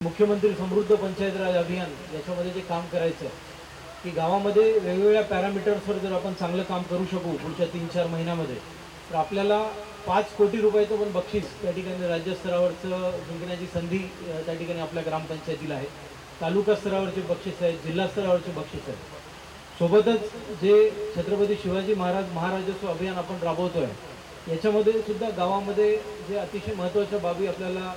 मुख्यमंत्री समृद्ध पंचायत राज अभियान याच्यामध्ये जे काम करायचं आहे की गावामध्ये वेगवेगळ्या पॅरामीटर्सवर जर आपण चांगलं काम करू शकू पुढच्या तीन चार महिन्यामध्ये तर आपल्याला पाच कोटी रुपयाचं पण बक्षीस त्या ठिकाणी राज्यस्तरावरचं जिंकण्याची संधी त्या ठिकाणी आपल्या ग्रामपंचायतीला आहे. तालुका स्तरावरचे बक्षीस आहेत जिल्हा स्तरावरचे बक्षीस आहेत. सोबतच जे छत्रपती शिवाजी महाराज महाराजस्व अभियान आपण राबवतोय याच्यामध्ये सुद्धा गावामध्ये जे अतिशय महत्त्वाच्या बाबी आपल्याला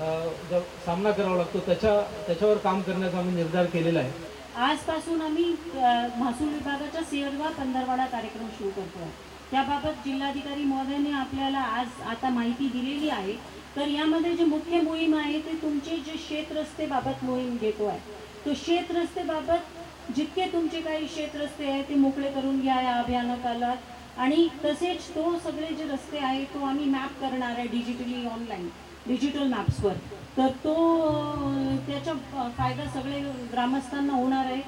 सामना करावा लागतो. त्याच्या त्याच्यावर काम करण्याचा आम्ही निर्धार केलेला आहे. आजपासून आम्ही महसूल विभागाचा सेवा पंधरवाडा कार्यक्रम सुरू करतो आहे त्याबाबत जिल्हाधिकारी महोदयाने आपल्याला आज आता माहिती दिलेली आहे. तर यामध्ये जे मुख्य मोहीम आहे ते तुमचे जे शेतरस्तेबाबत मोहीम घेतो आहे. तो शेतरस्तेबाबत जितके तुमचे काही शेतरस्ते आहे ते मोकळे करून घ्या या अभियानाकालात. आणि तसेच तो सगळे जे रस्ते आहे तो आम्ही मॅप करणार आहे डिजिटली ऑनलाईन डिजिटल मॅप्सवर तर तो त्याचा फायदा सगळे ग्रामस्थांना होणार आहे.